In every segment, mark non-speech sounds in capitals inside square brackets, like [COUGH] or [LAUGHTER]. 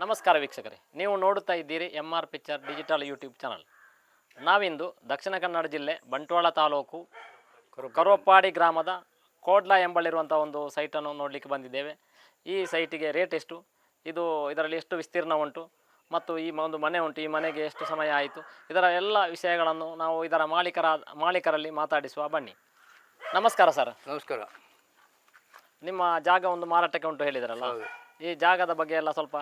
ನಮಸ್ಕಾರ ವೀಕ್ಷಕರೇ. ನೀವು ನೋಡುತ್ತಾ ಇದ್ದೀರಿ M R picture digital YouTube channel ನಾವಿಂದು ದಕ್ಷಿಣ ಕನ್ನಡ ಜಿಲ್ಲೆ ಬಂಟ್ವಾಳ ತಾಲೂಕು ಕರೋಪಾಡಿ ಗ್ರಾಮದ ಕೋಡ್ಲಾ ಎಂಬಲ್ಲಿರುವಂಥ ಒಂದು ಸೈಟನ್ನು ನೋಡಲಿಕ್ಕೆ ಬಂದಿದ್ದೇವೆ. ಈ ಸೈಟಿಗೆ ರೇಟ್ ಎಷ್ಟು? ಇದು ಇದರಲ್ಲಿ ಎಷ್ಟು ವಿಸ್ತೀರ್ಣ ಉಂಟು? ಮತ್ತು ಈ ಒಂದು ಮನೆ ಉಂಟು. ಈ ಮನೆಗೆ ಎಷ್ಟು ಸಮಯ ಆಯಿತು? ಇದರ ಎಲ್ಲ ವಿಷಯಗಳನ್ನು ನಾವು ಇದರ ಮಾಲೀಕರ ಮಾಲೀಕರಲ್ಲಿ ಮಾತಾಡಿಸುವ. ಬನ್ನಿ. ನಮಸ್ಕಾರ ಸರ್ ನಮಸ್ಕಾರ. ನಿಮ್ಮ ಜಾಗ ಒಂದು ಮಾರಾಟಕ್ಕೆ ಉಂಟು ಹೇಳಿದ್ರಲ್ಲ. ಈ ಜಾಗದ ಬಗ್ಗೆ ಎಲ್ಲ ಸ್ವಲ್ಪ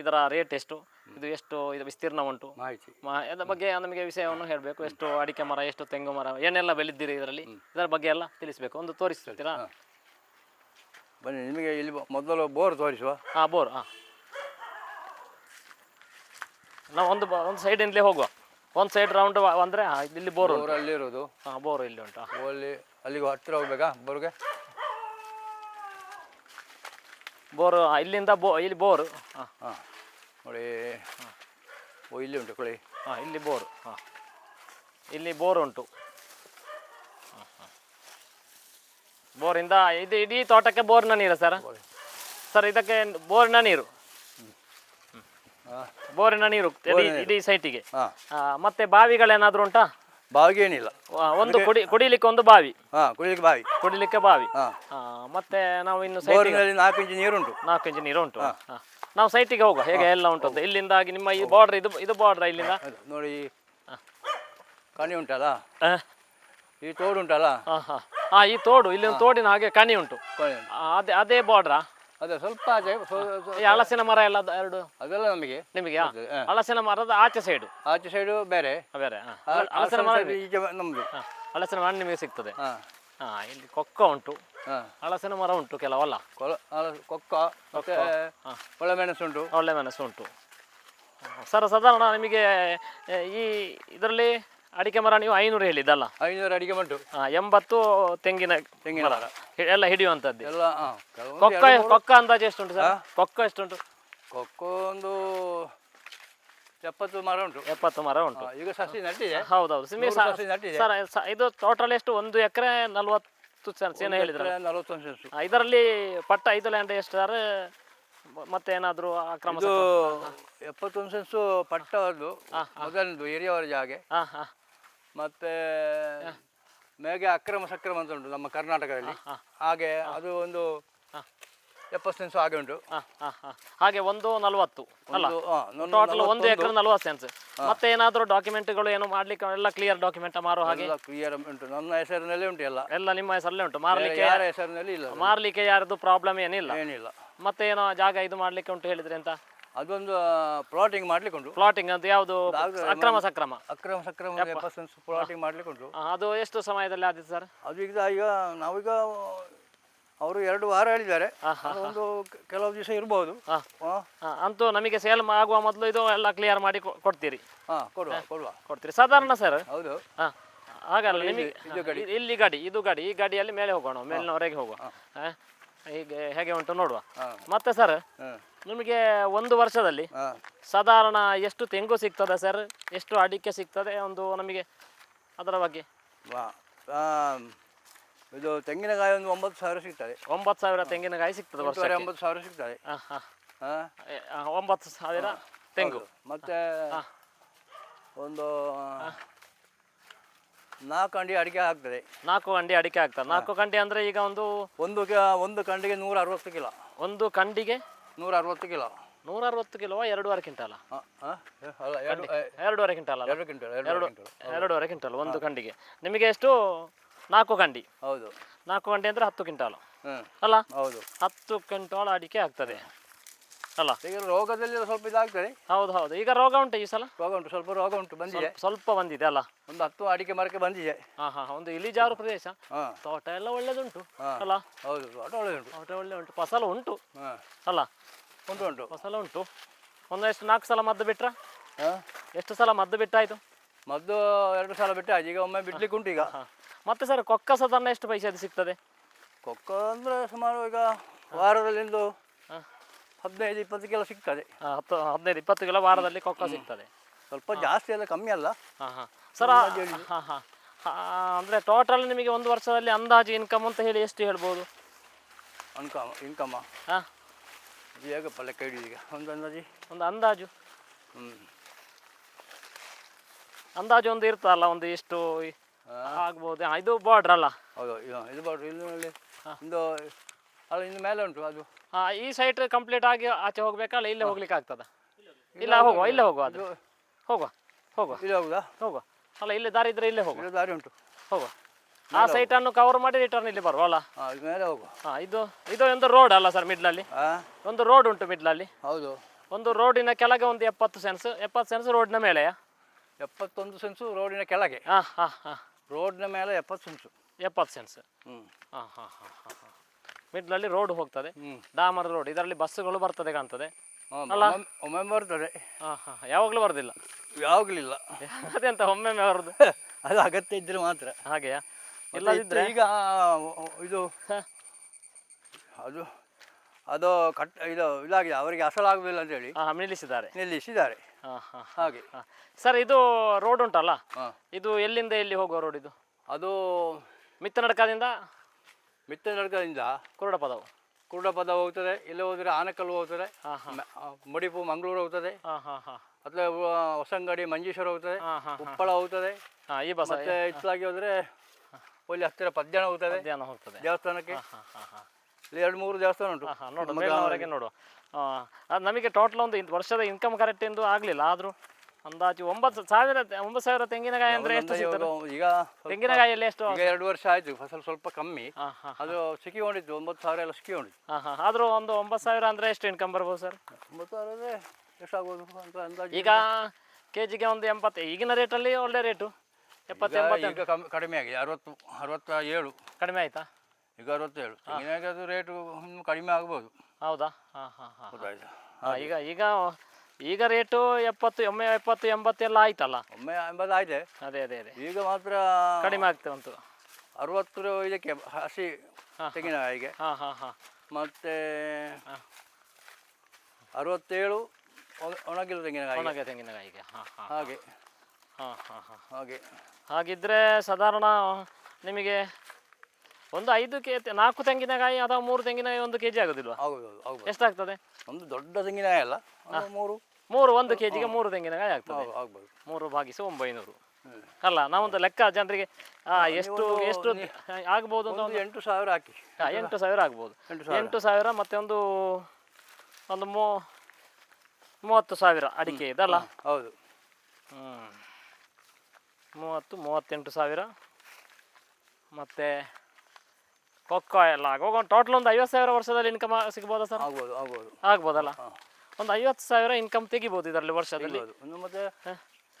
ಇದರ ರೇಟ್ ಎಷ್ಟು? ಇದು ಎಷ್ಟು? ಇದು ವಿಸ್ತೀರ್ಣ ಉಂಟು? ಮಾಹಿತಿ. ಇದರ ಬಗ್ಗೆ ನಮಗೆ ವಿಷಯವನ್ನು ಹೇಳಬೇಕು. ಎಷ್ಟು ಅಡಿಕೆ ಮರ ಎಷ್ಟು ತೆಂಗು ಮರ ಏನೆಲ್ಲ ಬೆಳೆದಿರಿ ಇದರಲ್ಲಿ? ಇದರ ಬಗ್ಗೆ ಎಲ್ಲ ತಿಳಿಸಬೇಕು. ಒಂದು ತೋರಿಸ್ತೀರಾ? ಬನ್ನಿ ನಿಮಗೆ ಇಲ್ಲಿ ಮೊದಲು ಬೋರ್ ತೋರಿಸುವ. ಹಾಂ ಬೋರ್ ಹಾಂ. ನಾವು ಒಂದು ಒಂದು ಸೈಡಿಂದಲೇ ಹೋಗುವ. ಒಂದು ಸೈಡ್ ರೌಂಡ್ ಅಂದರೆ ಇಲ್ಲಿ ಬೋರ್ ಅಲ್ಲಿ ಇರೋದು ಹಾಂ ಬೋರ್ ಇಲ್ಲಿ ಉಂಟು ಅಲ್ಲಿ ಅಲ್ಲಿಗೆ ಹತ್ತಿರ ಹೋಗ್ಬೇಕಾ ಬೋರ್ಗೆ? ಬೋರ್ ಇಲ್ಲಿಂದ ಬೋ ಇಲ್ಲಿ ಬೋರು. ಹಾಂ ಹಾಂ ನೋಡಿ ಓ ಇಲ್ಲಿ ಉಂಟು ಕೊಳಿ. ಹಾಂ ಇಲ್ಲಿ ಬೋರು ಹಾಂ. ಇಲ್ಲಿ ಬೋರ್ ಉಂಟು. ಬೋರಿಂದ ಇದು ಇಡೀ ತೋಟಕ್ಕೆ ಬೋರ್ನ ನೀರು ಸರ್? ಸರ್ ಇದಕ್ಕೆ ಬೋರ್ನ ನೀರು. ಬೋರಿನ ನೀರು ಇಡೀ ಸೈಟಿಗೆ ಮತ್ತೆ ಬಾವಿಗಳೇನಾದರೂ ಉಂಟಾ? ಬಾವಿಗೆ ಏನಿಲ್ಲ. ಒಂದು ಕುಡಿ ಕುಡಿಲಿಕ್ಕೆ ಒಂದು ಬಾವಿ. ಹಾ ಕುಡಿಲಿಕ್ಕೆ ಬಾವಿ. ಕುಡಿಲಿಕ್ಕೆ ಬಾವಿ. ಹಾಂ. ಆ, ಮತ್ತೆ ನಾವು ಇನ್ನು ಸೈಟಿಗೆ ಬೋರಿನಲ್ಲಿ ನಾಲ್ಕು ಇಂಚು ನೀರುಂಟು ನಾಲ್ಕು ಇಂಚು ನೀರು ಉಂಟು. ಹಾ. ನಾವು ಸೈಟಿಗೆ ಹೋಗುವ. ಹೇಗೆ ಎಲ್ಲ ಉಂಟು ಅಂತ. ಇಲ್ಲಿಂದಾಗಿ ನಿಮ್ಮ ಈ ಬಾರ್ಡರ್ ಇದು ಇದು ಬಾರ್ಡರ್ ಇಲ್ಲಿಂದ? ಅದು ನೋಡಿ ಕಣಿ ಉಂಟಲ್ಲ? ಆ, ಈ ತೋಡು ಉಂಟಲ್ಲ? ಹಾ ಹಾ. ಹಾ ಈ ತೋಡು. ಇಲ್ಲಿ ಒಂದು ತೋಡಿನ ಹಾಗೆ ಕಣಿ ಉಂಟು. ಆ, ಅದೇ ಅದೇ ಬಾರ್ಡ್ರಾ ಅದೇ ಸ್ವಲ್ಪ ಆಚೆ ಸ್ವ- ಸ್ವ- ಈ ಹಲಸಿನ ಮರ ಎಲ್ಲ ಎರಡು? ಅದೆಲ್ಲ ನಮಗೆ. ನಿಮಗೆ? ಹಾ. ಹಲಸಿನ ಮರದ ಆಚೆ ಸೈಡು ಆಚೆ ಸೈಡು ಬೇರೆ. ಬೇರೆ ಹಾ. ಆ- ಆ ಹಲಸಿನ ಮರ ಈಗ ಈಚೆ ಬ- ನಮ್ದು. ಹಾ. ಹಲಸಿನ ಮರ ನಿಮಗೆ ಸಿಗ್ತದೆ. ಹಾಂ. ಹಾ ಇಲ್ಲಿ ಕೊಕ್ಕ ಉಂಟು. ಹಾಂ. ಹಲಸಿನ ಮರ ಉಂಟು ಕೆಲವಲ್ಲ. ಕೊಲ ಕೊಕ್ಕ ಮತ್ತೆ ಹಾ. ಒಳ್ಳೆಮೆಣಸು ಉಂಟು. ಒಳ್ಳೆ ಮೆಣಸು ಉಂಟು. ಸರ್ ಸಾಧಾರಣ ನಿಮಗೆ ಈ ಇದರಲ್ಲಿ ಅಡಿಕೆ ಮರ ನೀವು ಐನೂರು ಹೇಳಿದ್ದಲ್ಲ ಐನೂರು ಅಡಿಕೆ ಉಂಟು ಹಾ, ಎಂಬತ್ತು ತೆಂಗಿನ ತೆಂಗಿನ ಮರ. ಹಿ- ಎಲ್ಲ ಹಿಡಿಯುವಂತದ್ದು ಎಲ್ಲ ಹಾಂ ಕೆಲವೊಂದು ಕೊಕ್ಕ ಕೊಕ್ಕ ಅಂದಾಜು ಎಷ್ಟುಂಟು ಸರ್? ಕೊಕ್ಕ ಎಷ್ಟುಂಟು? ಕೊಕ್ಕೋ ಒಂದು ಎಪ್ಪತ್ತು ಮರ ಉಂಟು. ಎಪ್ಪತ್ತು ಮರ ಉಂಟು. ಈಗ ಸಸಿ ನಟ್ಟಿದೆ. ಹೌದೌದು. ನೂರು ಸಸಿ ನಟ್ಟಿದೆ. ಸರ್ ಸ- ಇದು ಟೋಟಲ್ ಎಷ್ಟು? ಒಂದು ಎಕರೆ ನಲ್ವತ್ತು ಸೇನೆ ಹೇಳಿದ್ರ ನಲವತ್ತೊಂದು ಸೆನ್ಸು ಇದರಲ್ಲಿ ಪಟ್ಟ ಐದು ಲ್ಯಾಂಡ್ ಎಷ್ಟು ಸರ್? ಮತ್ತೆ ಏನಾದರೂ ಅಕ್ರಮ ಇದು ಎಪ್ಪತ್ತೊಂದು ಸೆನ್ಸು ಪಟ್ಟವದ್ದು ಮೊದಲನೇದು ಹಿರಿಯವರ ಜಾಗೆ. ಹಾಂ ಹಾಂ ಮತ್ತೆ ಮೇಗೆ ಅಕ್ರಮ ಸಕ್ರಮ ಅಂತ ಉಂಟು ನಮ್ಮ ಕರ್ನಾಟಕದಲ್ಲಿ. ಹಾಗೆ ಅದು ಒಂದು. ಎಪ್ಪತ್ತು ಸೆನ್ಸು ಹಾಗೆ ಉಂಟು. ಹಾಗೆ ಒಂದು ನಲವತ್ತು ಟೋಟಲ್ ಒಂದು ಎಕರೆ ನಲ್ವತ್ತು ಸೆನ್ಸ್ ಮತ್ತೆ ಏನಾದರೂ ಡಾಕ್ಯುಮೆಂಟ್ಗಳು ಏನು ಮಾಡ್ಲಿಕ್ಕೆ ಎಲ್ಲ ಕ್ಲಿಯರ್ ಡಾಕ್ಯುಮೆಂಟ್ ಮಾರೋ ಹಾಗೆ? ಕ್ಲಿಯರ್ ಉಂಟು. ನನ್ನ ಹೆಸರಿನಲ್ಲೇ ಉಂಟು ಎಲ್ಲ. ಎಲ್ಲ ನಿಮ್ಮ ಹೆಸರಲ್ಲೇ ಉಂಟು. ಮಾರಲಿಕ್ಕೆ ಯಾರ ಹೆಸರಿನಲ್ಲಿ ಇಲ್ಲ. ಮಾರಲಿಕ್ಕೆ ಯಾರದು ಪ್ರಾಬ್ಲಮ್ ಏನಿಲ್ಲ. ಏನಿಲ್ಲ. ಮತ್ತೆ ಏನೋ ಜಾಗ ಇದು ಮಾಡ್ಲಿಕ್ಕೆ ಉಂಟು ಹೇಳಿದ್ರೆ ಅಂತ? ಅದೊಂದು ಪ್ಲಾಟಿಂಗ್ ಮಾಡ್ಲಿಕ್ಕೆ ಉಂಟು ಪ್ಲಾಟಿಂಗ್ ಅಂತ ಯಾವುದು ಅಕ್ರಮ ಸಕ್ರಮ. ಅಕ್ರಮ ಸಕ್ರಮ ಪ್ಲಾಟಿಂಗ್ ಮಾಡ್ಲಿಕ್ಕೆ ಉಂಟು ಅದು ಎಷ್ಟು ಸಮಯದಲ್ಲಿ ಆದಿತ್ತು ಸರ್? ಅದು ಈಗ ಈಗ ನಾವೀಗ ಅವರು ಎರಡು ವಾರ ಹೇಳಿದ್ದಾರೆ. ಒಂದು ಕೆಲವು ದಿವಸ ಇರಬಹುದು ಅಂತೂ ನಮಗೆ ಸೇಲ್ ಆಗುವ ಮೊದಲು ಇದು ಎಲ್ಲ ಕ್ಲಿಯರ್ ಮಾಡಿ ಕೊಡ್ತೀರಿ. ಕೊಡುವ ಕೊಡುವ. ಕೊಡ್ತೀರಿ. ಸಾಧಾರಣ ಸರ್? ಹೌದು. ಹಾಗಲ್ಲ ನಿಮಗೆ ಇಲ್ಲಿ ಗಾಡಿ. ಇದು ಗಾಡಿ ಈ ಗಾಡಿಯಲ್ಲಿ ಮೇಲೆ ಹೋಗೋಣ ಮೇಲಿನವರೆಗೆ ಹೋಗುವ. ಹೀಗೆ ಹೇಗೆ ಉಂಟು ನೋಡುವ. ಮತ್ತೆ ಸರ್ ನಿಮಗೆ ಒಂದು ವರ್ಷದಲ್ಲಿ ಸಾಧಾರಣ ಎಷ್ಟು ತೆಂಗು ಸಿಗ್ತದೆ ಸರ್ ಎಷ್ಟು ಅಡಿಕೆ ಸಿಗ್ತದೆ? ಒಂದು ನಮಗೆ ಅದರ ಬಗ್ಗೆ. ವಾ ಇದು ತೆಂಗಿನಕಾಯಿ ಒಂದು ಒಂಬತ್ತು ಸಾವಿರ ಸಿಗ್ತದೆ. ಒಂಬತ್ತು ಸಾವಿರ ತೆಂಗಿನಕಾಯಿ ಸಿಗ್ತದೆ ಒಂಬತ್ತು ಸಾವಿರ ಸಿಗ್ತದೆ. ಒಂಬತ್ತು ಸಾವಿರ ತೆಂಗು. ಮತ್ತೆ ಒಂದು ನಾಲ್ಕು ಅಂಡಿ ಅಡಿಕೆ ಆಗ್ತದೆ. ನಾಲ್ಕು ಕಂಡಿ ಅಡಿಕೆ ಆಗ್ತದೆ. ನಾಲ್ಕು ಕಂಡಿ ಅಂದ್ರೆ ಈಗ ಒಂದು ಒಂದು ಕ- ಒಂದು ಕಂಡಿಗೆ ನೂರ ಅರವತ್ತು ಕಿಲೋ. ಒಂದು ಕಂಡಿಗೆ ನೂರ ಅರವತ್ತು ಕಿಲೋ. ನೂರ ಅರವತ್ತು ಕಿಲೋ ಎರಡೂವರೆ ಕ್ವಿಂಟಲ. ಎರಡುವರೆ ಹಾಂ ಅಲ್ಲ ಎರಡು ಏ, ಎರಡೂವರೆ ಕ್ವಿಂಟಲ್ ಅಲ್ಲ? ಎರಡು ಕ್ವಿಂಟಲ್ ಎರಡು ಎರಡು ಕ್ವಿಂಟಲ್. ಎರಡೂವರೆ ಕ್ವಿಂಟಲ್ ಒಂದು ಕಂಡಿಗೆ. ನಿಮಗೆ ಎಷ್ಟು? ನಾಲ್ಕು ಕಂಡಿ. ಹೌದು. ನಾಲ್ಕು ಕಂಡಿ ಅಂದ್ರೆ ಹತ್ತು ಕ್ವಿಂಟಾಲ್. ಹ್ಞೂ ಅಲ್ಲ? ಹೌದು. ಹತ್ತು ಕ್ವಿಂಟಾಲ್ ಅಡಿಕೆ ಆಗ್ತದೆ. ಅಲ್ಲ? ಈಗ ರೋಗದಲ್ಲಿ ಸ್ವಲ್ಪ ಇದಾಗ್ತದೆ. ಹೌದು ಹೌದು. ಈಗ ರೋಗ ಉಂಟು ಈ ಸಲ? ರೋಗ ಉಂಟು ಸ್ವಲ್ಪ ರೋಗ ಉಂಟು ಬಂದಿದೆ. ಸ್ವಲ್ಪ ಬಂದಿದೆ ಅಲ್ಲ? ಒಂದು ಹತ್ತು ಅಡಿಕೆ ಮರಕ್ಕೆ ಬಂದಿದೆ. ಹಾ ಹಾ ಒಂದು ಇಳಿಜಾರು ಪ್ರದೇಶ. ತೋಟ ಎಲ್ಲ ಒಳ್ಳೇದುಂಟು ಅಲ್ಲ? ಹೌದು ತೋಟ ಒಳ್ಳೆ ಉಂಟು ತೋಟ ಒಳ್ಳೆ ಉಂಟು. ಫಸಲು ಉಂಟು ಅಲ್ಲ? ಉಂಟು ಉಂಟು. ಫಸಲು ಉಂಟು. ಒಂದಷ್ಟು ನಾಲ್ಕು ಸಲ ಮದ್ದು ಬಿಟ್ರ? ಹಾಂ. ಎಷ್ಟು ಸಲ ಮದ್ದು ಬಿಟ್ಟಾಯ್ತು? ಮದ್ದು ಎರಡು ಸಲ ಬಿಟ್ಟು ಆಯ್ತು. ಈಗ ಒಮ್ಮೆ ಬಿಡ್ಲಿಕ್ಕೆ ಉಂಟು ಈಗ. ಮತ್ತೆ ಸರ್ ಕೊಕ್ಕಸದನ್ನ ಸಾಧಾರಣ ಎಷ್ಟು ಪೈಸೆ ಅದು ಸಿಗ್ತದೆ? ಕೊಕ್ಕೋ ಅಂದರೆ ಸುಮಾರು ಈಗ ವಾರದಲ್ಲಿಂದು ಹದಿನೈದು ಇಪ್ಪತ್ತು ಕಿಲೋ ಸಿಗ್ತದೆ. ಹತ್ತು ಹದಿನೈದು ಇಪ್ಪತ್ತು ಕಿಲೋ ವಾರದಲ್ಲಿ ಕೊಕ್ಕ ಸಿಗ್ತದೆ. ಸ್ವಲ್ಪ ಜಾಸ್ತಿ ಅಲ್ಲ ಕಮ್ಮಿ ಅಲ್ಲ. ಹಾಂ ಹಾಂ. ಸರ್ ಹಾಂ ಹಾಂ ಅಂದರೆ ಟೋಟಲ್ ನಿಮಗೆ ಒಂದು ವರ್ಷದಲ್ಲಿ ಅಂದಾಜು ಇನ್ಕಮ್ ಅಂತ ಹೇಳಿ ಎಷ್ಟು ಹೇಳ್ಬೋದು? ಇನ್ಕಮ್ ಇನ್ಕಮ್ ಹಾಂ. ಹೇಗಪ್ಪ ಲೆಕ್ಕ ಹಿಡಿದು ಈಗ. ಒಂದು ಅಂದಾಜಿ? ಒಂದು ಅಂದಾಜು? ಹ್ಞೂ ಅಂದಾಜು ಒಂದು ಇರ್ತಲ್ಲ ಒಂದು ಎಷ್ಟು ಆಗ್ಬೋದು. ಆ, ಇದು ಬಾರ್ಡ್ರ್ ಅಲ್ಲ? ಹೌದು ಇದು- ಇದು ಬಾರ್ಡ್ರ್ ಇಲ್ಲಿ ಒಂದು ಅಲ್ಲ ಇನ್ನು ಮೇಲೆ ಉಂಟು ಅದು. ಈ ಸೈಟ್ ಕಂಪ್ಲೀಟ್ ಆಗಿ ಆಚೆ ಹೋಗ್ಬೇಕಲ್ಲ ಇಲ್ಲೇ ಹೋಗ್ಲಿಕ್ಕೆ ಆಗ್ತದ? ಇಲ್ಲ ಹೋಗುವ ಇಲ್ಲೇ. ಹೋಗುವ ಅದು ಹೋಗುವ ಹೋಗುವ ಇಲ್ಲಿ ಹೋಗುದಾ? ಹೋಗುವ. ಅಲ್ಲ ಇಲ್ಲೇ ದಾರಿ ಇದ್ರೆ ಇಲ್ಲೇ ಹೋಗುವ. ಇಲ್ಲಿ ದಾರಿ ಉಂಟು. ಹೋಗುವ. ಆ ಅನ್ನು ಕವರ್ ಮಾಡಿ ರಿಟರ್ನ್ ಇಲ್ಲಿ ಬರುವ ಅಲ್ಲ? ಹಾಂ ಇದು ಮೇಲೆ ಹೋಗುವ. ಹಾಂ ಇದು ಇದು ಒಂದು ರೋಡ್ ಅಲ್ಲ ಸರ್ ಮಿಡ್ಲಲ್ಲಿ ಹಾಂ ಒಂದು ರೋಡ್ ಉಂಟು ಮಿಡ್ಲಲ್ಲಿ ಹೌದು. ಒಂದು ರೋಡಿನ ಕೆಳಗೆ ಒಂದು ಎಪ್ಪತ್ತು ಸೆನ್ಸ್ ಎಪ್ಪತ್ತು ಸೆನ್ಸ್ ರೋಡ್ನ ಮೇಲೆ ಎಪ್ಪತ್ತೊಂದು ಸೆನ್ಸು ರೋಡಿನ ಕೆಳಗೆ. ಹಾ ಹಾ ಹಾ. ರೋಡ್ನ ಮೇಲೆ ಎಪ್ಪತ್ತು ಸೆನ್ಸು ಎಪ್ಪತ್ತು ಸೆನ್ಸ್ ಹ್ಞೂ ಹಾಂ ಹಾಂ ಹಾಂ ಹಾಂ. ಮಿಡ್ಲಲ್ಲಿ ರೋಡ್ ಹೋಗ್ತದೆ. ಡಾಮರ್ ರೋಡ್ ಇದರಲ್ಲಿ ಬಸ್ಸುಗಳು ಬರ್ತದೆ ಕಾಣ್ತದೆ. ಅಲ್ಲ? ಒಮ್ಮೆ ಬರ್ತದೆ. ಹಾಂ ಹಾಂ ಯಾವಾಗಲೂ ಬರೋದಿಲ್ಲ. ಯಾವಾಗಲಿಲ್ಲ. [LAUGHS] ಅದೆಂತ ಒಮ್ಮೆ ಬರೋದು. ಅದು ಅಗತ್ಯ ಇದ್ರೆ ಮಾತ್ರ. ಹಾಗೆಯಾ? ಇಲ್ಲ ಇಲ್ಲದಿದ್ರೆ? ಈಗ ಇದು ಅದು ಅದು ಕಟ್ ಇದು ಇದಾಗಿದೆ. ಅವರಿಗೆ ಅಸಲಾಗುವುದಿಲ್ಲ ಅಂತ ಹೇಳಿ. ನಿಲ್ಲಿಸಿದ್ದಾರೆ. ನಿಲ್ಲಿಸಿದ್ದಾರೆ. ಹಾಂ ಹಾಂ ಹಾಗೆ. ಸರ್ ಇದು ರೋಡ್ ಉಂಟಲ್ಲ? ಇದು ಎಲ್ಲಿಂದ ಎಲ್ಲಿ ಹೋಗುವ ರೋಡ್ ಇದು? ಅದು ಮಿತ್ತನಡ್ಕದಿಂದ? ಮಿತ್ತನಡ್ಕದಿಂದ ಕುರುಡ ಪದವು ಕುರುಡಪದ ಹೋಗ್ತದೆ ಇಲ್ಲಿ ಹೋದ್ರೆ ಆನಕಲ್ ಹೋಗ್ತದೆ ಮಡಿಪು ಮಂಗಳೂರು ಹೋಗ್ತದೆ ಅಥವಾ ಹೊಸಂಗಡಿ ಮಂಜೇಶ್ವರ ಹೋಗ್ತದೆ ಉಪ್ಪಳ ಹೋಗ್ತದೆ ಈ ಬಸ್ ಮತ್ತೆ ಇತ್ತಲಾಗಿ ಹೋದರೆ ಅಲ್ಲಿ ಹತ್ತಿರ ಪದ್ಯಾಣ ಹೋಗ್ತದೆ ಹೋಗ್ತದೆ. ದೇವಸ್ಥಾನಕ್ಕೆ. ಇಲ್ಲಿ ಎರಡು ಮೂರು ದೇವಸ್ಥಾನ ಉಂಟು. ನೋಡು ನೋಡುವ ಅದು ನಮಗೆ ಟೋಟಲ್ ಒಂದು ವರ್ಷದ ಇನ್ಕಮ್ ಕರೆಕ್ಟ್ ಎಂದು ಆಗಲಿಲ್ಲ ಆದರೂ ಅಂದಾಜು ಒಂಬತ್ತು ಸಾವಿರ ಒಂಬತ್ತು ಸಾವಿರ ತೆಂಗಿನಕಾಯಿ ಅಂದ್ರೆ ಎಷ್ಟು ಸಿಗ್ತದೆ? ಈಗ ತೆಂಗಿನಕಾಯಿಯಲ್ಲಿ ತೆಂಗಿನಕಾಯಲ್ಲಿ ಎಷ್ಟು? ಈಗ ಎರಡು ವರ್ಷ ಆಯ್ತು ಫಸಲು ಸ್ವಲ್ಪ ಕಮ್ಮಿ. ಅದು ಸಿಕ್ಕಿಕೊಂಡಿತ್ತು ಒಂಬತ್ತು ಸಾವಿರ ಎಲ್ಲ ಸಿಕ್ಕಿಕೊಂಡಿತ್ತು ಹಾಂ ಆದರೂ ಒಂದು ಒಂಬತ್ತು ಸಾವಿರ ಅಂದ್ರೆ ಎಷ್ಟು ಇನ್ಕಮ್ ಬರ್ಬೋದು ಸರ್? ಒಂಬತ್ತು ಸಾವಿರ ಅಂದ್ರೆ ಎಷ್ಟಾಗ್ಬೋದು ಅಂತ ಅಂದಾಜು ಈಗ ಕೆ ಜಿಗೆ ಒಂದು ಎಂಬತ್ತು ಈಗಿನ ರೇಟಲ್ಲಿ ಒಳ್ಳೆ ರೇಟು ಎಪ್ಪತ್ತೆಂಬತ್ತು ಕಡಿಮೆ ಆಗಿದೆ. ಅರವತ್ತು ಅರವತ್ತ ಏಳು ಕಡಿಮೆ ಆಯ್ತಾ? ಈಗ ಅರವತ್ತೇಳು. ಅದು ರೇಟು ಕಡಿಮೆ ಆಗ್ಬೋದು. ಹೌದಾ? ಹಾಂ ಹಾಂ ಹಾಂ ಈಗ ಈಗ ಈಗ ರೇಟು ಎಪ್ಪತ್ತು ಒಮ್ಮೆ ಎಪ್ಪತ್ತು ಎಂಬತ್ತೆಲ್ಲ ಆಯ್ತಲ್ಲ? ಒಮ್ಮೆ ಎಂಬತ್ತು ಆಯ್ತೆ. ಅದೇ ಅದೇ ಅದೇ. ಈಗ ಮಾತ್ರ ಕಡಿಮೆ ಆಗ್ತದೆ ಉಂಟು. ಅರವತ್ತು ಇದಕ್ಕೆ ಹಸಿ ತೆಂಗಿನಕಾಯಿಗೆ ಹಾಂ. ಹಾಂ ಹಾಂ ಮತ್ತೆ ಹಾ. ಅರವತ್ತೇಳು ಒಣ- ಒಣಗಿಲ್ಲ ತೆಂಗಿನಕಾಯಿ ಒಣಗೆ ತೆಂಗಿನಕಾಯಿಗೆ ಹಾಂ ಹಾಂ ಹಾಗೆ. ಹಾಂ ಹಾಂ ಹಾಂ. ಹಾಗೆ. ಹಾಗಿದ್ರೆ ಸಾಧಾರಣ ನಿಮಗೆ ಒಂದು ಐದು ಕೆ ನಾಲ್ಕು ತೆಂಗಿನಕಾಯಿ ಅಥವಾ ಮೂರು ತೆಂಗಿನಕಾಯಿ ಒಂದು ಕೆ ಜಿ ಆಗೋದಿಲ್ವಾ ಎಷ್ಟಾಗ್ತದೆ? ಒಂದು ದೊಡ್ಡ ತೆಂಗಿನಕಾಯಿ ಅಲ್ಲ. ಮೂರು. ಮೂರು ಒಂದು ಕೆ ಜಿಗೆ ಮೂರು ತೆಂಗಿನಕಾಯಿ ಆಗ್ತದೆ. ಆಗ್- ಆಗ್ಬೋದು. ಮೂರು ಭಾಗಿಸಿ ಒಂಬೈನೂರು. ಅಲ್ಲ ನಾವೊಂದು ಲೆಕ್ಕ ಜನರಿಗೆ ಎಷ್ಟು ಎಷ್ಟು ಆಗ್ಬೋದು ಅಂತ ಒಂದು ಎಂಟು ಸಾವಿರ ಹಾಕಿ. ಹಾಂ ಎಂಟು ಸಾವಿರ ಆಗ್ಬೋದು. ಎಂಟು ಸಾವಿರ. ಎಂಟು ಸಾವಿರ ಮತ್ತೆ ಒಂದು ಒಂದು ಮೂ ಮೂವತ್ತು ಸಾವಿರ ಅಡಿಕೆ ಇದಲ್ಲ? ಹೌದು. ಹ್ಞೂ ಮೂವತ್ತು ಮೂವತ್ತೆಂಟು ಸಾವಿರ. ಮತ್ತೆ ಕೊಕ್ಕೋ ಎಲ್ಲ ಆಗುವಾಗ ಟೋಟಲ್ ಒಂದು ಐವತ್ತು ಸಾವಿರ ವರ್ಷದಲ್ಲಿ ಇನ್ಕಮ್ ಸಿಗ್ಬೋದಾ ಸರ್ ಆಗ್ಬೋದು ಆಗ್ಬೋದು. ಆಗ್ಬೋದಲ್ಲ? ಒಂದು ಐವತ್ತು ಸಾವಿರ ಇನ್ಕಮ್ ತೆಗಿಬಹುದು ಇದರಲ್ಲಿ ವರ್ಷದಲ್ಲಿ. ಒಂದು ಮತ್ತೆ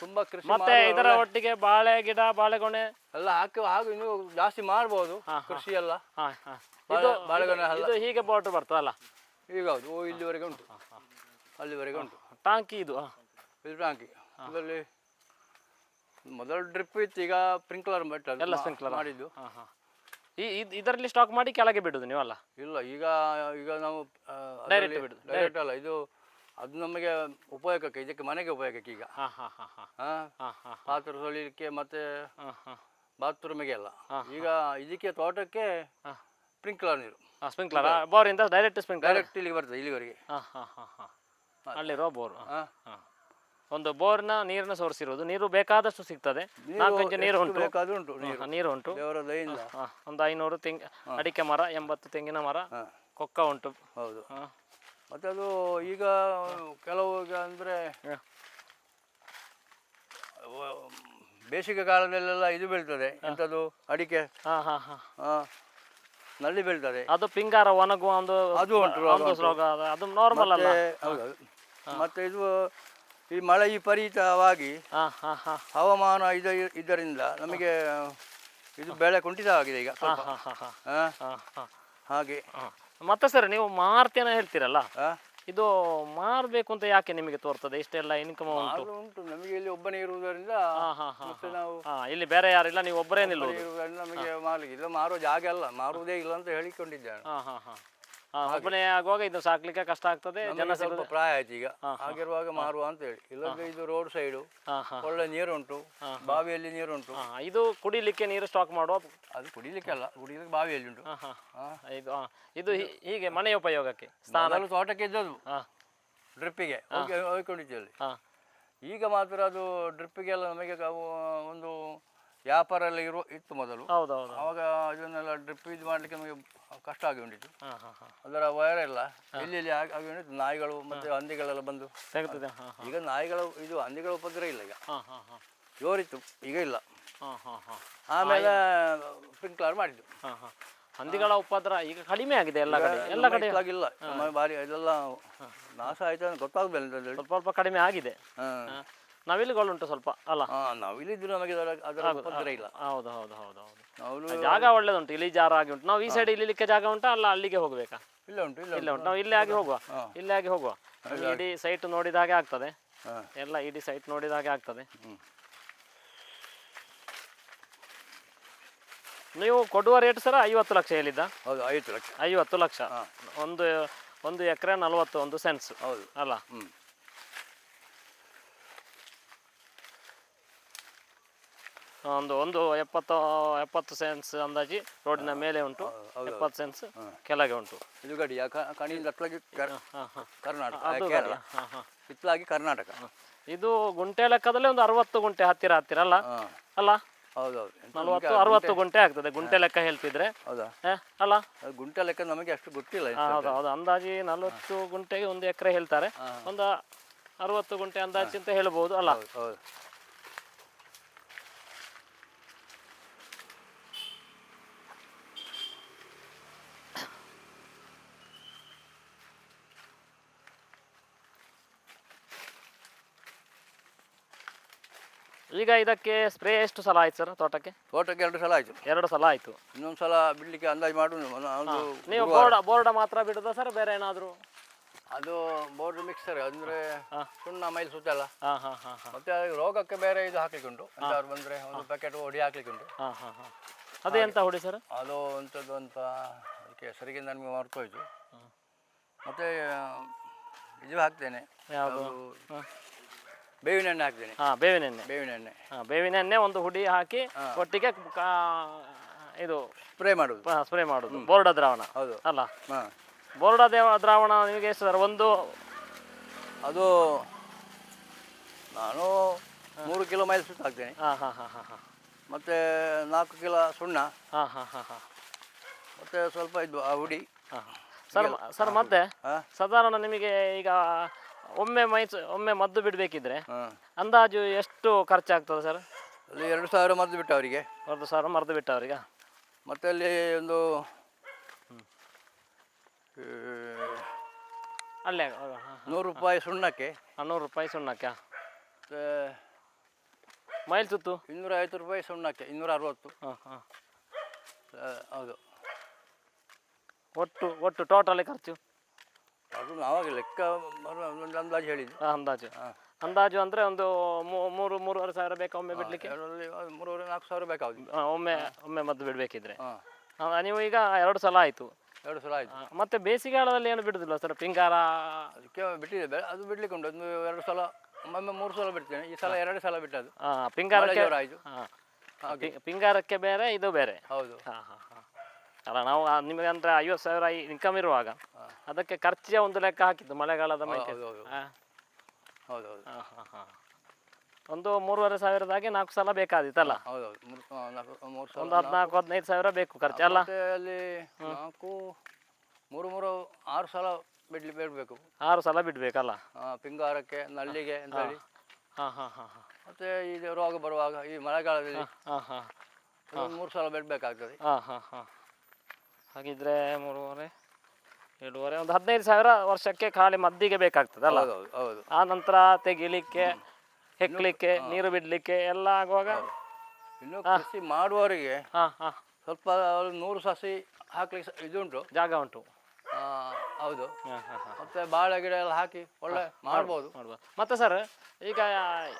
ತುಂಬಾ ಕೃಷಿ ಮತ್ತೆ ಇದರ ಒಟ್ಟಿಗೆ ಬಾಳೆ ಗಿಡ ಬಾಳೆಗೊನೆ. ಎಲ್ಲ ಹಾಕಿ ಹಾಗೂ ಇನ್ನು ಜಾಸ್ತಿ ಮಾಡ್ಬೋದು ಕೃಷಿ ಎಲ್ಲ. ಬಾಳೆಗೊನೆ ಇದು- ಹೀಗೆ ಬಾರ್ಡರ್ ಬರ್ತದಲ್ಲ ಈಗ ಹೌದು. ಓ ಇಲ್ಲಿವರೆಗೆ ಉಂಟು. ಅಲ್ಲಿವರೆಗೆ ಉಂಟು. ಟಾಂಕಿ ಇದು ಇದು ಟಾಂಕಿ. ಇದರಲ್ಲಿ ಮೊದಲು ಡ್ರಿಪ್ ಇತ್ತು ಈಗ ಸ್ಪ್ರಿಂಕ್ಲರ್ ಬಿಟ್ಟು ಎಲ್ಲ ಸ್ಪ್ರಿಂಕ್ಲರ್ ಮಾಡಿದ್ದು. ಈ ಇದ್- ಇದರಲ್ಲಿ ಸ್ಟಾಕ್ ಮಾಡಿ ಕೆಳಗೆ ಬಿಡುದು ನೀವಲ್ಲ? ಇಲ್ಲ ಈಗ ಈಗ ನಾವು ಡೈರೆಕ್ಟ್ ಬಿಡುದು, ಡೈರೆಕ್ಟ್ ಅಲ್ಲ. ಇದು ಅದು ನಮಗೆ ಉಪಯೋಗಕ್ಕೆ ಇದಕ್ಕೆ ಮನೆಗೆ ಉಪಯೋಗಕ್ಕೆ ಈಗ. ಹಾಂ ಹಾಂ ಹಾಂ ಹಾಂ. ಹಾ? ಪಾತ್ರೆ ತೊಳಿಲಿಕ್ಕೆ ಮತ್ತೆ ಹಾಂ ಹಾಂ. ಬಾತ್ರೂಮಿಗೆ ಎಲ್ಲ. ಹಾ, ಈಗ ಇದಕ್ಕೆ ತೋಟಕ್ಕೆ ಹಾಂ. ಸ್ಪ್ರಿಂಕ್ಲರ್ ನೀರು. ಸ್ಪ್ರಿಂಕ್ಲರ್? ಬೋರಿಂದ ಡೈರೆಕ್ಟ್ ಸ್ಪ್ರಿಂಕ್ಲರ್? ಡೈರೆಕ್ಟ್ ಇಲ್ಲಿಗೆ ಬರ್ತದೆ ಇಲ್ಲಿವರೆಗೆ. ಹಾಂ ಹಾಂ ಹಾಂ ಹಾಂ. ಅಲ್ಲಿರೋ ಬೋರ್. ಹಾ. ಹಾಂ. ಒಂದು ಬೋರ್ನ ನೀರಿನ ಸೋರ್ಸ್ ಇರೋದು ನೀರು ಬೇಕಾದಷ್ಟು ಸಿಗ್ತದೆ. ನಾಲ್ಕು ನೀರು ಉಂಟು. ಉಂಟು ನೀರು. ಉಂಟು. ಒಂದು ಐನೂರು ತೆಂಗಿ ಅಡಿಕೆ ಮರ ಎಂಬತ್ತು ತೆಂಗಿನ ಮರ ಕೊಕ್ಕ ಉಂಟು. ಹೌದು. ಹಾಂ. ಮತ್ತೆ ಅದು ಈಗ ಕೆಲವು ಅಂದರೆ ಬೇಸಿಗೆ ಕಾಲದಲ್ಲೆಲ್ಲ ಇದು ಬೀಳ್ತದೆ. ಎಂಥದ್ದು ಅಡಿಕೆ. ಹಾಂ ಹಾಂ ಹಾಂ. ಹಾಂ. ನಲ್ಲಿ ಬೀಳ್ತದೆ. ಅದು ಪಿಂಗಾರ ಒಣಗುವ ಒಂದು ಅದು ಉಂಟು, ರೋಗ ಅದು- ನಾರ್ಮಲ್ ಅಲ್ಲ. ಮತ್ತೆ ಹೌದು. ಮತ್ತೆ ಇದು ಈ ಮಳೆ ವಿಪರೀತವಾಗಿ ಹವಾಮಾನ ಇದ ಇದರಿಂದ ನಮಗೆ ಇದು ಬೆಳೆ ಕುಂಠಿತವಾಗಿದೆ ಈಗ ಹಾಗೆ. ಮತ್ತೆ ಸರ್ ನೀವು ಮಾರ್ತೇನ ಹೇಳ್ತೀರಲ್ಲ? ಇದು ಮಾರಬೇಕು ಅಂತ ಯಾಕೆ ನಿಮಗೆ ತೋರ್ತದೆ? ಇಷ್ಟೆಲ್ಲ ಇನ್ಕಮ್ ಉಂಟು. ಉಂಟು. ನಮಗೆ ಇಲ್ಲಿ ಒಬ್ಬನೇ ಇರುವುದರಿಂದ ಮತ್ತೆ ನಾವು ಹಾಂ ಇಲ್ಲಿ ಬೇರೆ ಯಾರಿಲ್ಲ ನೀವು ಒಬ್ಬರೇ ನಿಲ್ಲುವುದು. ಇರುವುದರಿಂದ ನಮಗೆ ಮಾರಲಿಕ್ಕೆ ಇಲ್ಲ ಮಾರೋ ಜಾಗ ಅಲ್ಲ ಮಾರುವುದೇ ಇಲ್ಲ ಅಂತ ಹೇಳಿಕೊಂಡಿದ್ದೇನೆ. ಹಾ ಹಾಂ ಹಾ, ಒಬ್ಬನೇ ಆಗುವಾಗ ಇದು ಸಾಕ್ಲಿಕ್ಕೆ ಕಷ್ಟ ಆಗ್ತದೆ ಜನ ಸ್ವಲ್ಪ ಸಿಗೋದು ಪ್ರಾಯ ಆಯ್ತು ಈಗ. ಆಗಿರುವಾಗ ಮಾರುವ ಅಂತ ಹೇಳಿ ಇಲ್ಲದ್ರೆ ಇದು ರೋಡ್ ಸೈಡು ಒಳ್ಳೆ ನೀರುಂಟು ಬಾವಿಯಲ್ಲಿ ನೀರುಂಟು. ಹಾ ಇದು ಕುಡಿಲಿಕ್ಕೆ ನೀರು ಸ್ಟಾಕ್ ಮಾಡುವ ಅದು ಕುಡಿಲಿಕ್ಕೆ ಅಲ್ಲ ಕುಡಿಲಿಕ್ಕೆ ಬಾವಿಯಲ್ಲಿ ಉಂಟು ಹಾ ಹಾ. ಹಾ. ಇದು ಹಾ. ಇದು ಹೀ- ಹೀಗೆ ಮನೆಯ ಉಪಯೋಗಕ್ಕೆ ಸ್ನಾನ ಮೊದಲು ತೋಟಕ್ಕೆ ಇದ್ದದ್ದು. ಹಾ. ಡ್ರಿಪ್ಪಿಗೆ ಹೋಗಿ ಹಾ. ಈಗ ಮಾತ್ರ ಅದು ಡ್ರಿಪ್ಪಿಗೆಲ್ಲ ನಮಗೆ ಒಂದು ವ್ಯಾಪಾರ ಎಲ್ಲ ಇರುವ ಇತ್ತು ಮೊದಲು. ಹೌದು ಹೌದು ಆವಾಗ ಇದನ್ನೆಲ್ಲ ಡ್ರಿಪ್ ಇದು ಮಾಡಲಿಕ್ಕೆ ನಮಗೆ ಕಷ್ಟ ಆಗಿ ಉಂಟಿತ್ತು. ಹಾ ಹಾ ಹಾ. ಅದರ ವೈರ್ ಎಲ್ಲ ಇಲ್ಲಿ ಆಗಿ ಆಗಿ ಉಂಟಿತ್ತು ನಾಯಿಗಳು ಮತ್ತೆ ಹಂದಿಗಳೆಲ್ಲ ಬಂದು. ತೆಗ್ತದೆ ಹಾ ಹಾ. ಈಗ ನಾಯಿಗಳು ಇದು ಹಂದಿಗಳ ಉಪದ್ರ ಇಲ್ಲ ಈಗ. ಹಾ ಹಾ ಹಾ. ಜೋರಿತ್ತು ಈಗ ಇಲ್ಲ. ಹಾ ಹಾ ಹಾ. ಆಮೇಲೆ ಸ್ಪ್ರಿಂಕ್ಲರ್ ಮಾಡಿದ್ದು. ಹಾ ಹಾ. ಹಂದಿಗಳ ಉಪದ್ರ ಈಗ ಕಡಿಮೆ ಆಗಿದೆ ಎಲ್ಲ ಕಡೆ ಎಲ್ಲ ಕಡೆ ಇಲ್ಲ ನಮ್ಮ ಬಾರಿ ಇದೆಲ್ಲ ನಾಶ ಆಯ್ತು ಅಂತ ಗೊತ್ತಾಗ್ಬೇಡ ಸ್ವಲ್ಪ ಸ್ವಲ್ಪ ಕಡಿಮೆ ಆಗಿದೆ. ಹಾಂ. ಹಾ. ನವಿಲುಗಳುಂಟು ಸ್ವಲ್ಪ ಅಲ್ಲ? ನವಿಲಿದ್ರು ನಮಗೆ ಅದರ ಅದರ ಉಪದ್ರ ಇಲ್ಲ. ಹೌದು ಹೌದು ಹೌದು ಹೌದು. ನಾವು ಜಾಗ ಒಳ್ಳೇದುಂಟು ಇಲ್ಲಿ ಜಾರ ಆಗಿ ಉಂಟು ನಾವು ಈ ಸೈಡ್ ಇಲ್ಲಿಕ್ಕೆ ಜಾಗ ಉಂಟಾ ಅಲ್ಲ ಅಲ್ಲಿಗೆ ಹೋಗ್ಬೇಕಾ? ಇಲ್ಲ ಉಂಟು ಇಲ್ಲ ಇಲ್ಲ ಉಂಟು. ನಾವು ಇಲ್ಲೇ ಆಗಿ ಹೋಗುವ. ಇಲ್ಲೇ ಆಗಿ ಹೋಗುವ. ನಮ್ಗೆ ಇಡೀ ಸೈಟ್ ನೋಡಿದ ಹಾಗೆ ಆಗ್ತದೆ. ಹಾಂ. ಎಲ್ಲ ಇಡೀ ಸೈಟ್ ನೋಡಿದ ಹಾಗೆ ಆಗ್ತದೆ. ನೀವು ಕೊಡುವ ರೇಟ್ ಸರ ಐವತ್ತು ಲಕ್ಷ ಹೇಳಿದ್ದ? ಹೌದು ಐವತ್ತು ಲಕ್ಷ. ಐವತ್ತು ಲಕ್ಷ. ಒಂದು ಒಂದು ಎಕರೆ ನಲವತ್ತು ಒಂದು ಸೆನ್ಸ್ ಹೌದು. ಅಲ್ಲ? ಹ್ಞೂ ಒಂದು ಒಂದು ಎಪ್ಪತ್ತು ಎಪ್ಪತ್ತು ಸೆನ್ಸ್ ಅಂದಾಜಿ ರೋಡಿನ ಮೇಲೆ ಉಂಟು. ಎಪ್ಪತ್ತು ಸೆನ್ಸ್ ಕೆಳಗೆ ಉಂಟು. ಕಣಿಯಿಂದ ಕರ್ನಾಟಕ ಕೇರಳ. ಕರ್ನಾಟಕ. ಇದು ಗುಂಟೆ ಲೆಕ್ಕದಲ್ಲಿ ಒಂದು ಅರವತ್ತು ಗುಂಟೆ ಹತ್ತಿರ ಹತ್ತಿರ ಅಲ್ಲ? ಅಲ್ಲ? ಹೌದೌದು. ನಲವತ್ತು ಅರವತ್ತು ಗುಂಟೆ. ಆಗ್ತದೆ ಗುಂಟೆ ಲೆಕ್ಕ ಹೇಳ್ತಿದ್ರೆ. ಹೌದಾ? ಅಲ್ಲ? ಗುಂಟೆ ಲೆಕ್ಕ ನಮಗೆ ಅಷ್ಟು ಗೊತ್ತಿಲ್ಲ ಹೌದು ಹೌದು. ಅಂದಾಜಿ ನಲವತ್ತು ಗುಂಟೆಗೆ ಒಂದು ಎಕರೆ ಹೇಳ್ತಾರೆ. ಒಂದು ಅರವತ್ತು ಗುಂಟೆ ಅಂದಾಜು ಅಂತ ಹೇಳ್ಬೋದು ಅಲ್ಲ? ಈಗ ಇದಕ್ಕೆ ಸ್ಪ್ರೇ ಎಷ್ಟು ಸಲ ಆಯ್ತು ಸರ್ ತೋಟಕ್ಕೆ? ತೋಟಕ್ಕೆ ಎರಡು ಸಲ ಆಯ್ತು. ಎರಡು ಸಲ ಆಯ್ತು. ಇನ್ನೊಂದು ಸಲ ಬಿಡ್ಲಿಕ್ಕೆ ಅಂದಾಜು ಮಾಡು ನೀವು ಬೋರ್ಡ ಬೋರ್ಡ ಮಾತ್ರ ಬಿಡುದಾ ಸರ್ ಬೇರೆ ಏನಾದರೂ? ಅದು ಬೋರ್ಡ್ ಮಿಕ್ಸರ್ ಅಂದ್ರೆ ಸುಣ್ಣ ಮೈಲ್ ಸುತ್ತಲ್ಲ ಮತ್ತೆ ಅದು ರೋಗಕ್ಕೆ ಬೇರೆ ಇದು ಹಾಕ್ಲಿಕ್ಕೆ ಉಂಟು ಬಂದ್ರೆ ಬಂದರೆ ಒಂದು ಪ್ಯಾಕೆಟ್ ಹೊಡಿ ಹಾಕ್ಲಿಕ್ಕೆ ಉಂಟು ಅದೇ ಎಂತ ಹೊಡಿ ಸರ್? ಅದು ಅಂಥದ್ದು ಅಂತ ಅದಕ್ಕೆ ಸರಿಗೆ ನನಗೆ ಮರ್ತೋಯ್ತು ಮತ್ತೆ ಇದು ಹಾಕ್ತೇನೆ. ಯಾವುದು? ಬೇವಿನ ಎಣ್ಣೆ ಹಾಕ್ತೀನಿ. ಹಾಂ ಬೇವಿನ ಎಣ್ಣೆ ಬೇವಿನ ಎಣ್ಣೆ ಹಾಂ ಬೇವಿನ ಎಣ್ಣೆ ಒಂದು ಹುಡಿ ಹಾಕಿ ಒಟ್ಟಿಗೆ ಕಾ- ಇದು ಸ್ಪ್ರೇ ಮಾಡೋದು. ಸ್ಪ್ರೇ ಮಾಡುದು. ಬೋರ್ಡ ದ್ರಾವಣ. ಹೌದು. ಅಲ್ಲ? ಹಾಂ. ಬೋರ್ಡ ದೇವ ದ್ರಾವಣ ನಿಮಗೆ ಎಷ್ಟು ಸರ್? ಒಂದು ಅದು ನಾನು ಮೂರು ಕಿಲೋ ಮೈಲ್ ಸುತ್ತ ಹಾಕ್ತೇನೆ. ಹಾ ಹಾ ಹಾಂ ಹಾಂ ಹಾಂ. ಮತ್ತು ನಾಲ್ಕು ಕಿಲೋ ಸುಣ್ಣ. ಹಾ ಹಾ ಹಾ ಹಾಂ. ಮತ್ತೆ ಸ್ವಲ್ಪ ಇದು ಆ ಹುಡಿ. ಹಾಂ ಸರ್ ಸರ್ ಮತ್ತೆ ಹಾಂ. ಸಾಧಾರಣ ನಿಮಗೆ ಈಗ ಒಮ್ಮೆ ಮೈಸೂ ಒಮ್ಮೆ ಮದ್ದು ಬಿಡಬೇಕಿದ್ರೆ ಹಾಂ. ಅಂದಾಜು ಎಷ್ಟು ಖರ್ಚಾಗ್ತದೆ ಸರ್? ಅಲ್ಲಿ ಎರಡು ಸಾವಿರ ಮದ್ದು ಬಿಟ್ಟು ಅವರಿಗೆ. ಒಂದು ಸಾವಿರ ಮರ್ದು ಬಿಟ್ಟವ್ರಿಗೆ ಮತ್ತೆ ಅಲ್ಲಿ ಒಂದು ಆ, ಅಲ್ಲೇ ನೂರು ರೂಪಾಯಿ ಸುಣ್ಣಕ್ಕೆ. ನೂರು ರೂಪಾಯಿ ಸುಣ್ಣಕ್ಕೆ. ಮತ್ತು ಮೈಲ್ ಸುತ್ತು ಇನ್ನೂರ ಐವತ್ತು ರೂಪಾಯಿ ಸುಣ್ಣಕ್ಕೆ ಇನ್ನೂರ ಅರವತ್ತು. ಹಾಂ ಹಾಂ. ಆ, ಹೌದು ಒಟ್ಟು ಒಟ್ಟು ಟೋಟಲಿ ಖರ್ಚು? ಅದು ನಾವಾಗ ಲೆಕ್ಕ ಬರುವ ಒಂದು ಅಂದಾಜು ಹೇಳಿದ್ದು. ಆ, ಅಂದಾಜು. ಅಂದಾಜು ಅಂದ್ರೆ ಒಂದು ಮೂ- ಮೂರು ಮೂರುವರೆ ಸಾವಿರ ಬೇಕಾ ಒಮ್ಮೆ ಬಿಡ್ಲಿಕ್ಕೆ? ಮೂರುವರೆ ನಾಲ್ಕು ಸಾವಿರ ಬೇಕಾಗುದು. ಒಮ್ಮೆ ಒಮ್ಮೆ ಮದ್ದು ಬಿಡಬೇಕಿದ್ರೆ. ಹಾಂ. ನೀವು ಈಗ ಎರಡು ಸಲ ಆಯ್ತು. ಎರಡು ಸಲ ಆಯಿತು. ಮತ್ತೆ ಬೇಸಿಗೆಗಾಲದಲ್ಲಿ ಏನು ಬಿಡುದಿಲ್ಲ ಸರ್? ಪಿಂಗಾರ ಅದಕ್ಕೆ ಬಿಟ್ಟಿದೆ ಬೆ- ಅದು ಬಿಡ್ಲಿಕ್ಕೆ ಉಂಟು. ಒಂದು ಎರಡು ಸಲ ಒಮ್ಮೊಮ್ಮೆ ಮೂರು ಸಲ ಬಿಡ್ತೇನೆ. ಈ ಸಲ ಎರಡು ಸಲ ಬಿಟ್ಟದ್ದು. ಆ, ಪಿಂಗಾರಕ್ಕೆ ಜೋರ ಆಯಿತು ಹಾಂ. ಹಾಗೆ. ಪಿಂಗಾರಕ್ಕೆ ಬೇರೆ ಇದು ಬೇರೆ. ಹೌದು. ಹಾಂ ಹಾಂ. ಅಲ್ಲ ನಾವು ಆ ನಿಮಗೆ ಅಂದ್ರೆ ಐವತ್ತು ಸಾವಿರ ಇನ್ಕಮ್ ಇರುವಾಗ ಅದಕ್ಕೆ ಖರ್ಚು ಒಂದು ಲೆಕ್ಕ ಹಾಕಿದ್ದು ಮಳೆಗಾಲದ ಮೇಲೆ ಹೌದು ಹೌದು. ಒಂದು ಮೂರುವರೆ ಸಾವಿರದಾಗೆ ನಾಲ್ಕು ಸಲ ಬೇಕಾದಿತ್ತಲ್ಲ? ಹೌದು ಹೌದು. ಮೂರು ಆ, ನಾಲ್ಕು ಮೂರು ಒಂದು ಸಲ ಹದಿನಾಲ್ಕು ಹದಿನೈದು ಸಾವಿರ ಬೇಕು ಖರ್ಚು ಅಲ್ಲ? ಮತ್ತೆ ಅಲ್ಲಿ ನಾಲ್ಕು ಮೂರು ಮೂರು ಆರು ಸಲ ಬಿಡ್ಲಿ ಬಿಡಬೇಕು. ಆರು ಸಲ ಬಿಡಬೇಕಲ್ಲ? ಪಿಂಗಾರಕ್ಕೆ ನಲ್ಲಿಗೆ ಅಂತೇಳಿ. ಹಾಂ ಹಾಂ ಹಾಂ ಹಾಂ. ಮತ್ತೆ ಈಗ ರೋಗ ಬರುವಾಗ ಈ ಮಳೆಗಾಲದಲ್ಲಿ ಹಾಂ ಹಾಂ ಒಂದು ಮೂರು ಸಲ ಬಿಡಬೇಕಾಗ್ತದೆ. ಹಾಂ ಹಾಂ ಹಾಂ. ಹಾಗಿದ್ರೆ ಮೂರುವರೆ ಎರಡೂವರೆ ಒಂದು ಹದಿನೈದು ಸಾವಿರ ವರ್ಷಕ್ಕೆ ಖಾಲಿ ಮದ್ದಿಗೆ ಬೇಕಾಗ್ತದಲ್ಲ ಹೌದು ಹೌದು ಆ ನಂತರ ತೆಗಿಲಿಕ್ಕೆ ಹೆಕ್ಲಿಕ್ಕೆ ನೀರು ಬಿಡಲಿಕ್ಕೆ ಎಲ್ಲ ಆಗುವಾಗ? ಇನ್ನು ಕೃಷಿ ಮಾಡುವವರಿಗೆ ಹಾಂ ಹಾಂ. ಸ್ವಲ್ಪ ಅವ್ರು ನೂರು ಸಸಿ ಹಾಕ್ಲಿಕ್ಕೆ ಸ- ಇದುಂಟು. ಜಾಗ ಉಂಟು. ಆ, ಹೌದು. ಮತ್ತೆ ಬಾಳೆ ಗಿಡ ಎಲ್ಲ ಹಾಕಿ ಒಳ್ಳೆ ಮಾಡ್ಬೋದು. ಮಾಡ್ಬೋದು ಮತ್ತೆ ಸರ್ ಈಗ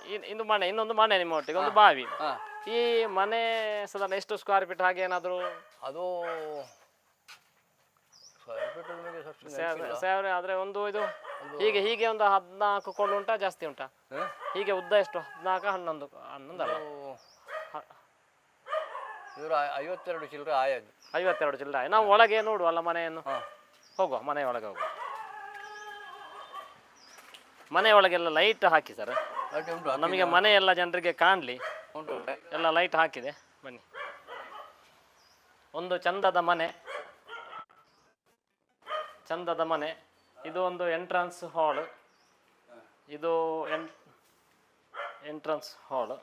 ಇನ್- ಇನ್ನು ಮನೆ ಇನ್ನೊಂದು ಮನೆ ನಿಮ್ಮ ಒಟ್ಟಿಗೆ ಒಂದು ಬಾವಿ. ಹಾಂ. ಈ ಮನೆ ಸಾಧಾರಣ ಎಷ್ಟು ಸ್ಕ್ವೇರ್ ಫೀಟ್ ಹಾಗೆ ಏನಾದರೂ? ಅದು ಸ್ಕ್ವೇರ್ ಫೀಟ್ ನಮಗೆ ಸಬ್ಸಿಡಿ ಸಾ- ಸಾವಿರ ಆದರೆ ಒಂದು ಇದು ಹೀಗೆ ಹೀಗೆ ಒಂದು ಹದಿನಾಲ್ಕು ಕೊಳ್ಳು ಉಂಟಾ ಜಾಸ್ತಿ ಉಂಟಾ? ಹೀಗೆ ಉದ್ದ ಎಷ್ಟು? ಹದಿನಾಲ್ಕು ಹನ್ನೊಂದು ಹನ್ನೊಂದು ಅಲ್ಲ ಇವರು ಐವತ್ತೆರಡು ಚಿಲ್ಲರೆ ಆಯದು ಐವತ್ತೆರಡು ಚಿಲ್ಲರೆ ನಾವು ಒಳಗೆ ನೋಡುವಲ್ಲ ಮನೆಯನ್ನು. ಹೋಗುವ ಮನೆ ಒಳಗೆ ಹೋಗುವ. ಮನೆ ಒಳಗೆಲ್ಲ ಲೈಟ್ ಹಾಕಿ ಸರ್ ನಮಗೆ ಮನೆ ಎಲ್ಲ ಜನರಿಗೆ ಕಾಣಲಿ. ಎಲ್ಲ ಲೈಟ್ ಹಾಕಿದೆ. ಬನ್ನಿ. ಒಂದು ಚಂದದ ಮನೆ. ಚಂದದ ಮನೆ. ಇದು ಒಂದು ಎಂಟ್ರನ್ಸ್ ಹಾಲ್ ಇದು ಎಂಟ್ರನ್ಸ್ ಹಾಲ್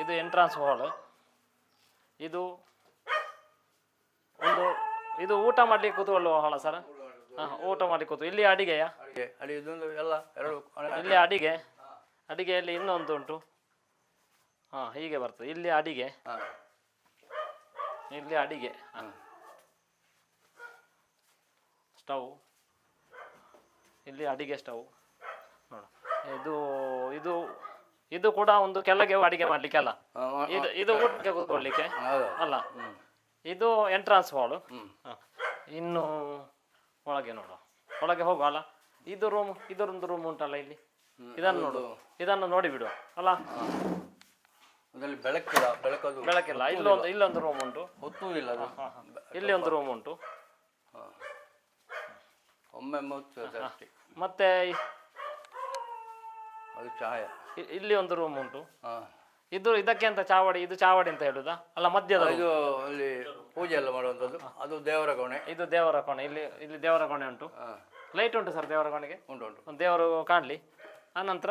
ಇದು ಎಂಟ್ರನ್ಸ್ ಹಾಲ್ ಇದು ಒಂದು ಇದು ಊಟ ಮಾಡಲಿಕ್ಕೆ ಕೂತ್ಕೊಳ್ಳುವ ಹಾಳ ಸರ್? ಹಾಂ ಊಟ ಮಾಡಿ ಕೂತು ಇಲ್ಲಿ ಅಡಿಗೆಯಾ? ಎಲ್ಲ ಎರಡು ಇಲ್ಲಿ ಅಡಿಗೆ. ಅಡಿಗೆಯಲ್ಲಿ ಇನ್ನೊಂದು ಉಂಟು. ಹಾಂ ಹೀಗೆ ಬರ್ತದೆ. ಇಲ್ಲಿ ಅಡಿಗೆ. ಹಾಂ. ಇಲ್ಲಿ ಅಡಿಗೆ. ಸ್ಟವ್. ಇಲ್ಲಿ ಅಡಿಗೆ ಸ್ಟವ್. ನೋಡು. ಇದು ಇದು ಇದು ಕೂಡ ಒಂದು ಕೆಳಗೆ ಅಡಿಗೆ ಮಾಡ್ಲಿಕ್ಕೆ ಅಲ್ಲ? ಹಾಂ, ಹಾಂ, ಇದು ಇದು ಊಟಕ್ಕೆ ಕೂತ್ಕೊಳ್ಳಿಕ್ಕೆ ಅಲ್ಲ? ಇದು ಎಂಟ್ರನ್ಸ್ ಹಾಲ್. ಇನ್ನು ಒಳಗೆ ನೋಡು. ಒಳಗೆ ಹೋಗುವ ಅಲ್ಲ? ಇದು ರೂಮ್ ಇದರೊಂದು ರೂಮ್ ಉಂಟಲ್ಲ ಇಲ್ಲಿ? ಇದನ್ನು ನೋಡು. ಇದನ್ನು ನೋಡಿ ಬಿಡು ಅಲ್ಲ? ಬೆಳಕಿಲ್ಲ ಬೆಳಕದು ಬೆಳಕಿಲ್ಲ. ಇಲ್ಲೊಂದು ಇಲ್ಲೊಂದು ರೂಮ್ ಉಂಟು. ಹೊತ್ತುವುದಿಲ್ಲ ಅದು. ಇಲ್ಲಿ ಒಂದು ರೂಮ್ ಉಂಟು. ಒಮ್ಮೆ ಅಷ್ಟೇ ಮತ್ತೆ ಅದು ಚಾಯ. ಇ- ಇಲ್ಲಿ ಒಂದು ರೂಮ್ ಉಂಟು. ಹಾಂ. ಇದು ಇದಕ್ಕೆ ಅಂತ ಚಾವಡಿ ಇದು ಚಾವಡಿ ಅಂತ ಹೇಳುದಾ? ಅಲ್ಲ ಮಧ್ಯದ room. ಇದು ಅಲ್ಲಿ ಪೂಜೆ ಎಲ್ಲ ಮಾಡುವಂಥದ್ದು. ಅದು ದೇವರ ಕೋಣೆ. ಇದು ದೇವರ ಕೋಣೆ. ಇಲ್ಲಿ ಇಲ್ಲಿ ದೇವರ ಕೋಣೆ ಉಂಟು. ಹಾಂ. ಲೈಟ್ ಉಂಟು ಸರ್ ದೇವರ ಕೋಣೆಗೆ? ಉಂಟು ಉಂಟು. ಒಂದು ದೇವರು ಕಾಣಲಿ. ಆನಂತರ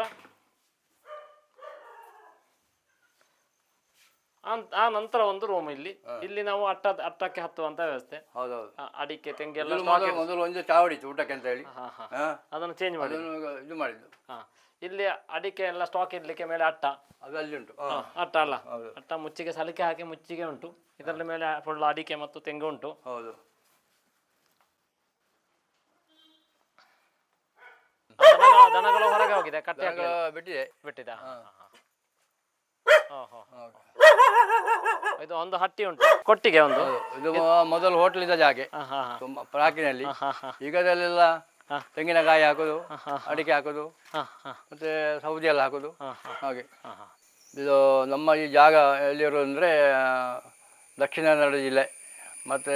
ಆ ನಂತರ ಒಂದು ರೂಮ್ ಇಲ್ಲಿ. ಇಲ್ಲಿ ನಾವು ಅಟ್ಟ ಅಟ್ಟಕ್ಕೆ ಹತ್ತುವಂತ ವ್ಯವಸ್ಥೆ. ಹೌದೌದು. ಆ, ಅಡಿಕೆ ತೆಂಗೆಲ್ಲ ಮೊದಲು ಮೊದಲು ಮೊದಲು ಒಂದು ಚಾವಡಿ ಊಟಕ್ಕೆ ಅಂತ ಹೇಳಿ. ಹಾ ಹಾ. ಹಾಂ. ಅದನ್ನು ಚೇಂಜ್ ಮಾಡಿ ಅದನ್ನು ಇದು ಮಾಡಿದ್ದು. ಹಾ. ಇಲ್ಲಿ ಅಡಿಕೆ ಎಲ್ಲ ಸ್ಟಾಕ್ ಇಡ್ಲಿಕ್ಕೆ ಮೇಲೆ ಅಟ್ಟ. ಅದು ಅಲ್ಲಿ ಉಂಟು. ಹಾ, ಅಟ್ಟ ಅಲ್ಲ. ಹೌದು. ಅಟ್ಟ ಮುಚ್ಚಿಗೆ ಸಲಿಕೆ ಹಾಕಿ ಮುಚ್ಚಿಗೆ ಉಂಟು. ಇದರ ಮೇಲೆ ಫುಲ್ ಅಡಿಕೆ ಮತ್ತು ತೆಂಗು ಉಂಟು. ಹೌದು. ಆ ದನಗಳ- ದನಗಳು ಹೊರಗೆ ಹೋಗಿದೆ ಕಟ್ಟೆ ಬಿಟ್ಟಿದೆ. ಬಿಟ್ಟಿದೆ. ಬಿಟ್ಟಿದ ಹೌದು. ಇದು ಒಂದು ಹಟ್ಟಿ ಉಂಟು ಕೊಟ್ಟಿಗೆ ಒಂದು. ಇದು ಮೊದಲು ಹೋಟ್ಲ್ ಇದ್ದ ಜಾಗೆ ತುಂಬಾ ಪ್ರಾಕಿನಲ್ಲಿ ಈಗದಲ್ಲೆಲ್ಲ. ತೆಂಗಿನಕಾಯಿ ಹಾಕೋದು ಅಡಿಕೆ ಹಾಕುದು ಮತ್ತೆ ಸೌದಿ ಎಲ್ಲ ಹಾಕೋದು ಹಾಗೆ. ಇದು ನಮ್ಮ ಈ ಜಾಗ ಎಲ್ಲಿರೋದು ಅಂದರೆ ದಕ್ಷಿಣ ಕನ್ನಡ ಜಿಲ್ಲೆ ಮತ್ತು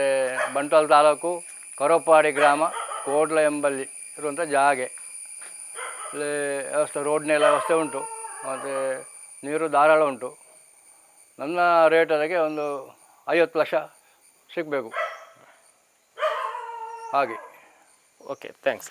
ಬಂಟ್ವಾಳ ತಾಲೂಕು ಕರೋಪಾಡಿ ಗ್ರಾಮ ಕೋಡ್ಲ ಎಂಬಲ್ಲಿ ಇರುವಂಥ ಜಾಗೆ. ಇಲ್ಲಿ ವ್ಯವಸ್ಥೆ ರೋಡ್ನೆಲ್ಲ ವ್ಯವಸ್ಥೆ ಉಂಟು ಮತ್ತು ನೀರು ಧಾರಾಳ ಉಂಟು. ನನ್ನ ರೇಟ್ ಅದಕ್ಕೆ ಒಂದು ಐವತ್ತು ಲಕ್ಷ ಸಿಗಬೇಕು. ಹಾಗೆ. Okay thanks